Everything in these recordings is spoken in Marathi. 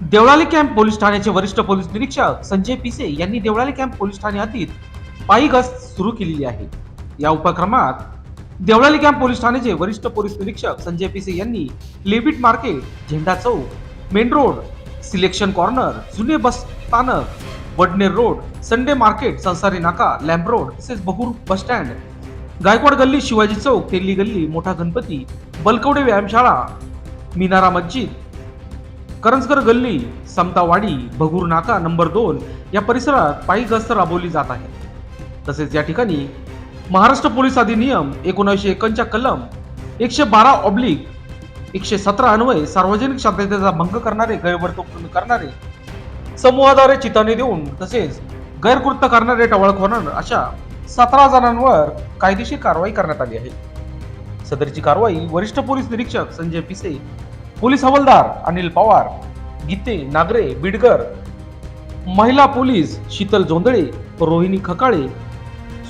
देवळाली कॅम्प पोलीस ठाण्याचे वरिष्ठ पोलीस निरीक्षक संजय पिसे यांनी देवळाली कॅम्प पोलीस ठाणे हद्दीत पायी गस्त सुरू केलेली आहे. या उपक्रमात देवळाली कॅम्प पोलीस ठाण्याचे वरिष्ठ पोलीस निरीक्षक संजय पिसे यांनी लेबिट market Jhenda Chowk main road selection corner जुने बस स्थानक वडनेर रोड संडे मार्केट संसारी नाका लॅम्प रोड तसेच बहुर बस स्टँड गायकवाड गल्ली शिवाजी चौक तेली गल्ली मोठा गणपती बलकवडे व्यायामशाळा मिनारा मस्जिद करंजकर गल्ली समतावाडी भगूर नाका नंबर दोन या परिसरात पायी गस्त राबवली जात आहे. तसेच या ठिकाणी महाराष्ट्र पोलीस अधिनियम एकोणीसशे एकोणच्या कलम एकशे बारा ऑब्लिक एकशे सतरा अन्वय सार्वजनिक शांततेचा भंग करणारे गैरवर्तवणूक करणारे समूहाद्वारे चिताने देऊन तसेच गैरकृत्य करणारे टवळखोरण अशा सतरा जणांवर कायदेशीर कारवाई करण्यात आली आहे. सदरची कारवाई वरिष्ठ पोलीस निरीक्षक संजय पिसे पोलीस हवालदार अनिल पवार गीते नागरे बिडकर महिला पोलीस शीतल जोंदळे रोहिणी खकाळे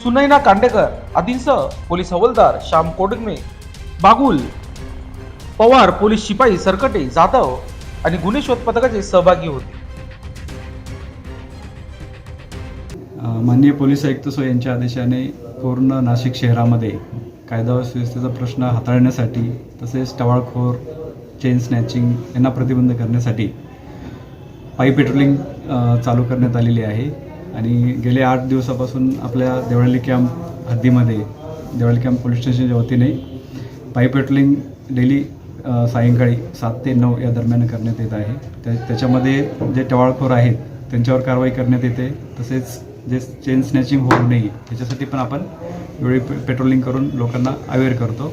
सुनैना कांडेकर आदींसह पोलीस हवालदार श्याम कोडगमे बागुल पवार पोलीस शिपाई सरकटे जाधव आणि गुन्हे शोध पथकाचे सहभागी होते. माननीय पोलीस आयुक्त सो यांच्या आदेशाने पूर्ण नाशिक शहरामध्ये कायदा व सुव्यवस्थेचा प्रश्न हाताळण्यासाठी तसेच टवाळखोर चेन स्नॅचिंग यांना प्रतिबंध करण्यासाठी पायी पेट्रोलिंग चालू करण्यात आलेली आहे. आणि गेले आठ दिवसापासून आपल्या देवळाली कॅम्प हद्दीमध्ये देवळाली कॅम्प पोलीस स्टेशनच्या वतीने पायी पेट्रोलिंग डेली सायंकाळी सात ते नऊ या दरम्यान करण्यात येत आहे. त्या त्याच्यामध्ये जे टवाळखोर आहेत त्यांच्यावर कारवाई करण्यात येते. तसेच जे चेन स्नॅचिंग होऊ नये त्याच्यासाठी पण आपण वेळी पे- पेट्रोलिंग करून लोकांना अवेअर करतो.